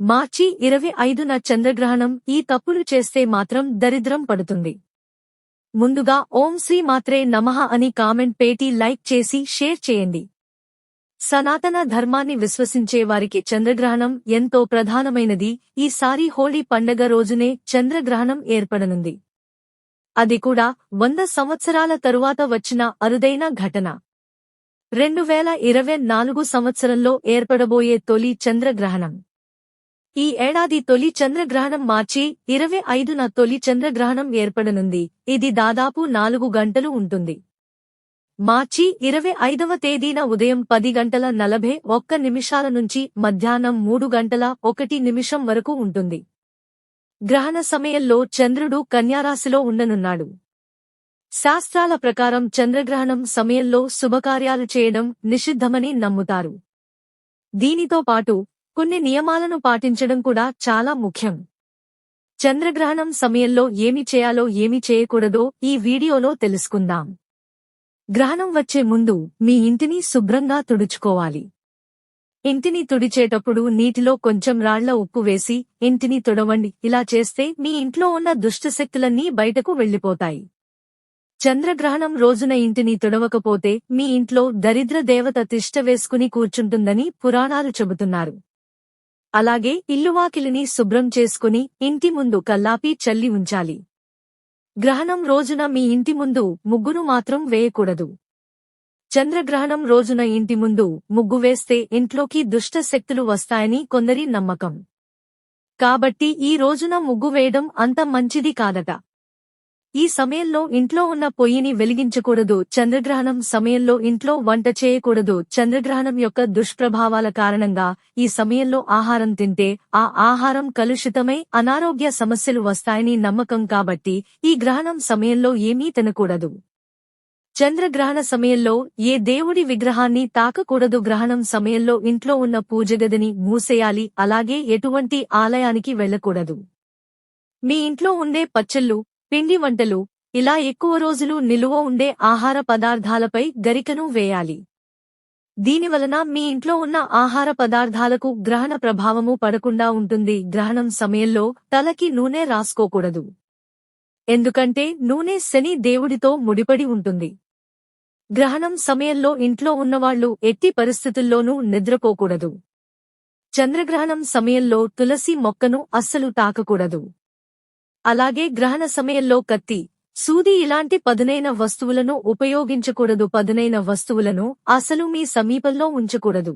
మార్చి ఇరవై ఐదున చంద్రగ్రహణం ఈ తప్పులు చేస్తే మాత్రం దరిద్రం పడుతుంది. ముందుగా ఓం శ్రీ మాత్రే నమః అని కామెంట్ పేటి లైక్ చేసి షేర్ చేయండి. సనాతన ధర్మాన్ని విశ్వసించే వారికి చంద్రగ్రహణం ఎంతో ప్రధానమైనది. ఈసారి హోళీ పండగ రోజునే చంద్రగ్రహణం ఏర్పడనుంది. అది కూడా వంద సంవత్సరాల తరువాత వచ్చిన అరుదైన ఘటన. రెండు వేల ఇరవై నాలుగు సంవత్సరంలో ఏర్పడబోయే తొలి చంద్రగ్రహణం. ఈ ఏడాది తొలి చంద్రగ్రహణం మార్చి ఇరవై ఐదున తొలి చంద్రగ్రహణం ఏర్పడనుంది. ఇది దాదాపు నాలుగు గంటలు ఉంటుంది. మార్చి ఇరవై ఐదవ తేదీన ఉదయం పది గంటల నలభై ఒక్క నిమిషాల నుంచి మధ్యాహ్నం మూడు గంటల ఒకటి నిమిషం వరకు ఉంటుంది. గ్రహణ సమయంలో చంద్రుడు కన్యారాశిలో ఉండనున్నాడు. శాస్త్రాల ప్రకారం చంద్రగ్రహణం సమయంలో శుభకార్యాలు చేయడం నిషిద్ధమని నమ్ముతారు. దీనితో పాటు కొన్ని నియమాలను పాటించడం కూడా చాలా ముఖ్యం. చంద్రగ్రహణం సమయంలో ఏమి చేయాలో ఏమి చేయకూడదో ఈ వీడియోలో తెలుసుకుందాం. గ్రహణం వచ్చే ముందు మీ ఇంటిని శుభ్రంగా తుడుచుకోవాలి. ఇంటిని తుడిచేటప్పుడు నీటిలో కొంచెం రాళ్ళ ఉప్పు వేసి ఇంటిని తుడవండి. ఇలా చేస్తే మీ ఇంట్లో ఉన్న దుష్టశక్తులన్నీ బయటకు వెళ్ళిపోతాయి చంద్రగ్రహణం రోజున ఇంటిని తుడవకపోతే మీ ఇంట్లో దరిద్ర దేవత తిష్ట వేసుకుని కూర్చుంటుందని పురాణాలు చెబుతున్నారు. అలాగే ఇల్లువాకిలిని శుభ్రం చేసుకుని ఇంటి ముందు కల్లాపి చల్లి ఉంచాలి. గ్రహణం రోజున మీ ఇంటి ముందు ముగ్గును మాత్రం వేయకూడదు. చంద్రగ్రహణం రోజున ఇంటి ముందు ముగ్గు వేస్తే ఇంట్లోకి దుష్ట శక్తులు వస్తాయని కొందరి నమ్మకం. కాబట్టి ఈ రోజున ముగ్గు వేయడం అంత మంచిది కాదట. ఈ సమయంలో ఇంట్లో ఉన్న పొయ్యిని వెలిగించకూడదు. చంద్రగ్రహణం సమయంలో ఇంట్లో వంట చేయకూడదు. చంద్రగ్రహణం యొక్క దుష్ప్రభావాల కారణంగా ఈ సమయంలో ఆహారం తింటే ఆ ఆహారం కలుషితమై అనారోగ్య సమస్యలు వస్తాయని నమ్మకం కాబట్టి ఈ గ్రహణం సమయంలో ఏమీ తినకూడదు. చంద్రగ్రహణ సమయంలో ఏ దేవుడి విగ్రహాన్ని తాకకూడదు. గ్రహణం సమయంలో ఇంట్లో ఉన్న పూజగదిని మూసేయాలి. అలాగే ఎటువంటి ఆలయానికి వెళ్ళకూడదు మీ ఇంట్లో ఉండే పచ్చళ్ళు పిండి వంటలు. ఇలా ఎక్కువ రోజులు నిలువ ఉండే ఆహార పదార్థాలపై గరికను వేయాలి. దీనివలన మీ ఇంట్లో ఉన్న ఆహార పదార్థాలకు గ్రహణ ప్రభావము పడకుండా ఉంటుంది. గ్రహణం సమయంలో తలకి నూనె రాసుకోకూడదు. ఎందుకంటే నూనె శని దేవుడితో ముడిపడి ఉంటుంది. గ్రహణం సమయంలో ఇంట్లో ఉన్నవాళ్ళు ఎట్టి పరిస్థితుల్లోనూ నిద్రపోకూడదు. చంద్రగ్రహణం సమయంలో తులసి మొక్కను అస్సలు తాకకూడదు. అలాగే గ్రహణ సమయంలో కత్తి సూది ఇలాంటి పదునైన వస్తువులను ఉపయోగించకూడదు. పదునైన వస్తువులను అసలు మీ సమీపంలో ఉంచకూడదు.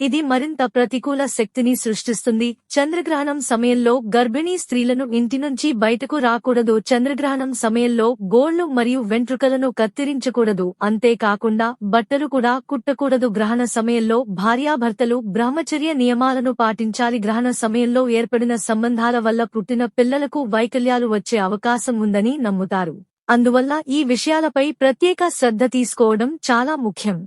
ఇది మరింత ప్రతికూల శక్తిని సృష్టిస్తుంది. చంద్రగ్రహణం సమయంలో గర్భిణీ స్త్రీలను ఇంటి నుంచి బయటకు రాకూడదు. చంద్రగ్రహణం సమయంలో గోళ్ళు మరియు వెంట్రుకలను కత్తిరించకూడదు. అంతేకాకుండా బట్టలు కూడా కుట్టకూడదు. గ్రహణ సమయంలో భార్యాభర్తలు బ్రహ్మచర్య నియమాలను పాటించాలి. గ్రహణ సమయంలో ఏర్పడిన సంబంధాల వల్ల పుట్టిన పిల్లలకు వైకల్యాలు వచ్చే అవకాశం ఉందని నమ్ముతారు. అందువల్ల ఈ విషయాలపై ప్రత్యేక శ్రద్ధ తీసుకోవడం చాలా ముఖ్యం.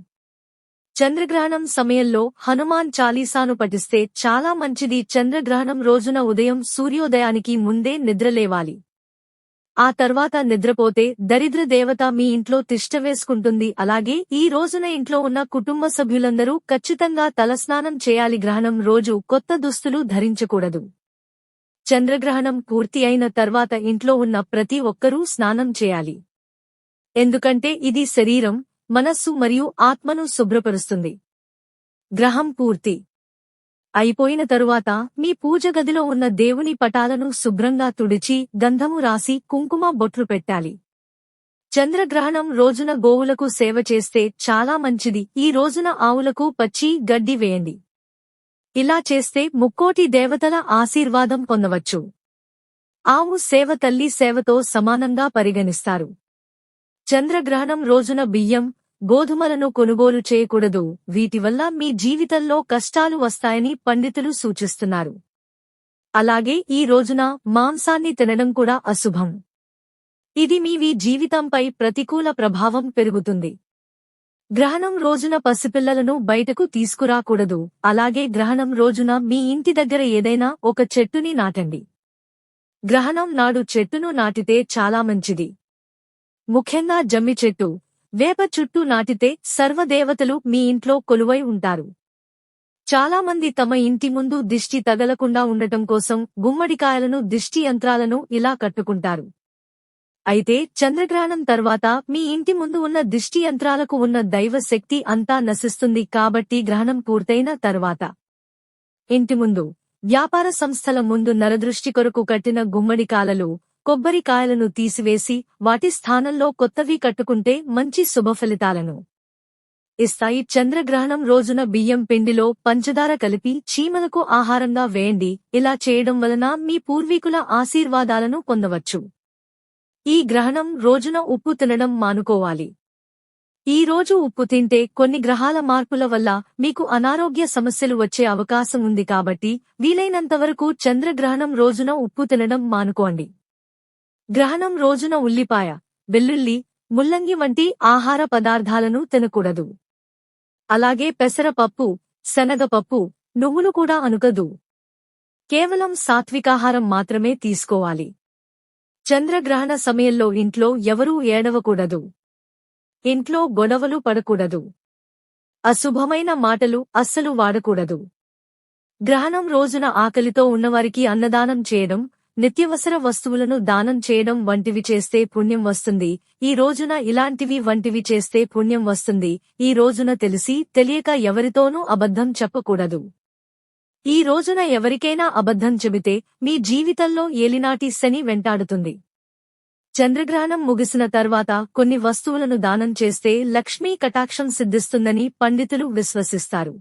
చంద్రగ్రహణం సమయంలో హనుమాన్ చాలీసాను పఠిస్తే చాలా మంచిది. చంద్రగ్రహణం రోజున ఉదయం సూర్యోదయానికి ముందే నిద్రలేవాలి ఆ తర్వాత నిద్రపోతే దరిద్ర దేవత మీ ఇంట్లో తిష్టవేసుకుంటుంది అలాగే ఈ రోజున ఇంట్లో ఉన్న కుటుంబ సభ్యులందరూ ఖచ్చితంగా తలస్నానం చేయాలి. గ్రహణం రోజు కొత్త దుస్తులు ధరించకూడదు. చంద్రగ్రహణం పూర్తి అయిన తర్వాత ఇంట్లో ఉన్న ప్రతి ఒక్కరూ స్నానం చేయాలి. ఎందుకంటే ఇది శరీరం మనస్సు మరియు ఆత్మను శుభ్రపరుస్తుంది. గ్రహం పూర్తి. అయిపోయిన తరువాత మీ పూజ గదిలో ఉన్న దేవుని పటాలను శుభ్రంగా తుడిచి గంధము రాసి కుంకుమ బొట్లు పెట్టాలి. చంద్రగ్రహణం రోజున గోవులకు సేవ చేస్తే చాలా మంచిది. ఈ రోజున ఆవులకు పచ్చి గడ్డి వేయండి. ఇలా చేస్తే ముక్కోటి దేవతల ఆశీర్వాదం పొందవచ్చు. ఆవు సేవ తల్లి సేవతో సమానంగా పరిగణిస్తారు. చంద్రగ్రహణం రోజున బియ్యం గోధుమలను కొనుగోలు చేయకూడదు. వీటి వల్ల మీ జీవితంలో కష్టాలు వస్తాయని పండితులు సూచిస్తున్నారు. అలాగే ఈ రోజున మాంసాన్ని తినడం కూడా అశుభం. ఇది మీవి జీవితంపై ప్రతికూల ప్రభావం పెరుగుతుంది. గ్రహణం రోజున పసిపిల్లలను బయటకు తీసుకురాకూడదు. అలాగే గ్రహణం రోజున మీ ఇంటి దగ్గర ఏదైనా ఒక చెట్టుని నాటండి. గ్రహణం నాడు చెట్టును నాటితే చాలా మంచిది. ముఖ్యంగా జమ్మి చెట్టు వేప చుట్టూ నాటితే సర్వదేవతలు మీ ఇంట్లో కొలువై ఉంటారు. చాలా మంది తమ ఇంటి ముందు దిష్టి తగలకుండా ఉండటం కోసం గుమ్మడికాయలను దిష్టి యంత్రాలను ఇలా కట్టుకుంటారు. అయితే చంద్రగ్రహణం తర్వాత మీ ఇంటి ముందు ఉన్న దిష్టి యంత్రాలకు ఉన్న దైవ శక్తి అంతా నశిస్తుంది కాబట్టి గ్రహణం పూర్తయిన తర్వాత. ఇంటి ముందు వ్యాపార సంస్థల ముందు నరదృష్టి కొరకు కట్టిన గుమ్మడికాలలు కొబ్బరికాయలను తీసివేసి వాటి స్థానంలో కొత్తవి కట్టుకుంటే మంచి శుభ ఫలితాలను. ఇస్తాయి చంద్రగ్రహణం రోజున బియ్యం పిండిలో పంచదార కలిపి చీమలకు ఆహారంగా వేయండి. ఇలా చేయడం వలన మీ పూర్వీకుల ఆశీర్వాదాలను పొందవచ్చు. ఈ గ్రహణం రోజున ఉప్పు తినడం మానుకోవాలి. ఈ రోజు ఉప్పు తింటే కొన్ని గ్రహాల మార్పుల వల్ల మీకు అనారోగ్య సమస్యలు వచ్చే అవకాశం ఉంది కాబట్టి వీలైనంతవరకు చంద్రగ్రహణం రోజున ఉప్పు తినడం మానుకోండి. గ్రహణం రోజున ఉల్లిపాయ వెల్లుల్లి ముల్లంగి వంటి ఆహార పదార్థాలను తినకూడదు. అలాగే పెసరపప్పు శనగపప్పు నువ్వులు కూడా అనుకదు. కేవలం సాత్వికాహారం మాత్రమే తీసుకోవాలి. చంద్రగ్రహణ సమయంలో ఇంట్లో ఎవరూ ఏడవకూడదు. ఇంట్లో గొడవలు పడకూడదు. అశుభమైన మాటలు అస్సలు వాడకూడదు. గ్రహణం రోజున ఆకలితో ఉన్నవారికి అన్నదానం చేయడం నిత్యవసర వస్తువులను దానం చేయడం వంటివి చేస్తే పుణ్యం వస్తుంది. ఈ రోజున ఇలాంటివి వంటివి చేస్తే పుణ్యం వస్తుంది. ఈ రోజున తెలిసి తెలియక ఎవరితోనూ అబద్ధం చెప్పకూడదు. ఈ రోజున ఎవరికైనా అబద్ధం చెబితే మీ జీవితంలో ఏలినాటి శని వెంటాడుతుంది. చంద్రగ్రహణం ముగిసిన తర్వాత కొన్ని వస్తువులను దానం చేస్తే లక్ష్మీ కటాక్షం సిద్ధిస్తుందని పండితులు విశ్వసిస్తారు.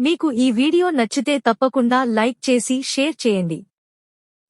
మీకు ఈ వీడియో నచ్చితే తప్పకుండా లైక్ చేసి షేర్ చేయండి.